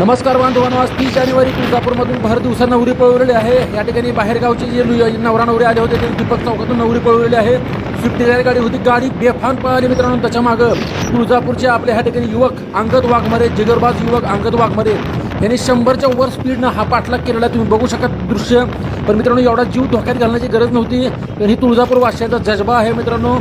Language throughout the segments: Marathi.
नमस्कार बांधवांनो आज तीस जानेवारी तुळजापूरमधून भर दिवसा नवरी पळवलेली आहे. या ठिकाणी बाहेरगावचे जे लु- नवरा नवरी आले होते ते दीपक चौकातून नवरी पळवलेली आहे. स्विफ्ट डिझायर गाडी होती. गाडी बेफान पळाली मित्रांनो त्याच्या मागं तुळजापूरचे आपले ह्या ठिकाणी युवक अंगद वाघमारे जिगरबाज युवक अंगद वाघमारे. यांनी शंभरच्या वर स्पीडनं हा पाठलाग केलेला तुम्ही बघू शकत दृश्य. पण मित्रांनो एवढा जीव धोक्यात घालण्याची गरज नव्हती. पण ही तुळजापूर वाशियाचा जज्बा आहे मित्रांनो.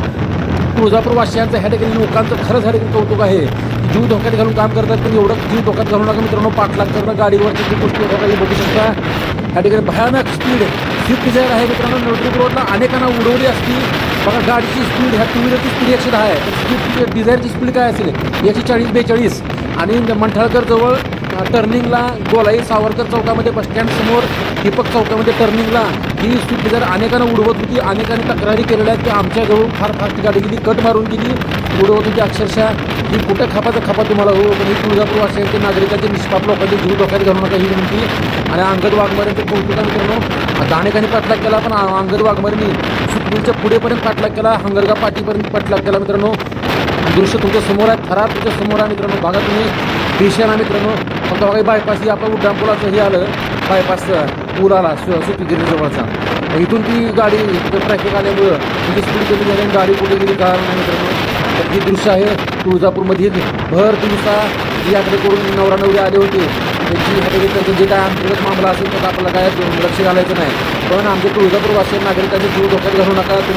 तुळजापूर वाशियांचा ह्या ठिकाणी लोकांचं खरंच ह्या ठिकाणी कौतुक आहे. जीव धोक्यात घालून काम करतात पण एवढं जीव धोक्यात घालू नका मित्रांनो. पाठलाग करणं गाडीवरती जी गोष्टी काही बघू शकता. ह्या ठिकाणी भयानक स्पीड स्विफ्ट डिझायर आहे मित्रांनो नवदीप रोडला अनेकांना उडवली असती. बघा गाडीची स्पीड ह्या टू व्हीलरची स्पीड एकशे दहा आहे. तर स्विफ्ट डिझायरची स्पीड काय असेल? एकशे चाळीस बेचाळीस. आणि मंठाळकर जवळ टर्निंगला गोलाई सावरकर चौकामध्ये बसस्टँडसमोर दीपक चौकामध्ये टर्निंगला. ही स्विफ्ट डिझायर अनेकांना उडवत होती. अनेकांनी तक्रारी केलेल्या आहेत की आमच्याजवळ फार फास्ट गाडी गेली कट मारून गेली. उडवत होती अक्षरशः. ही कुठं खपाचं खापा तुम्हाला हो पण ही तुळजापूर वासियांचे नागरिकांचे निष्पाप लोकांचे जीव धोक्यात घालू नका ही विनंती. आणि अंगद वाघमारेंचं कौतुक आहे मित्रांनो. आता पाठलाग केला पण अंगद वाघमारेंनी सुखबीरच्या पुढेपर्यंत पाठलाग केला हंगरगा पाठीपर्यंत पाठलाग केला मित्रांनो. दृश्य तुमच्यासमोर आहे थरार तुमच्यासमोर आहे मित्रांनो. बघा तुम्ही दिशेला मित्रांनो. फक्त बघा बायपास ही आपलं उड्डाणपुलाचं हे आलं बायपास पूल आला सु इथून ती गाडी ट्रॅफिक आल्यामुळं म्हणजे स्पीड कमी झाली गाडी कुठे गेली कळालं नाही मित्रांनो. तर हे दृश्य आहे तुळजापूरमध्ये भर दिवसा जी यात्रे करून नवरा नवरी आले होते. त्यांची ह्याकडे त्यांचं जे काय अंतर्गत मामला असेल त्याचा आपल्याला काय लक्ष घालायचं नाही. पण आमच्या तुळजापूरवासी नागरिकांचे जीव धोक्यात घालू नका.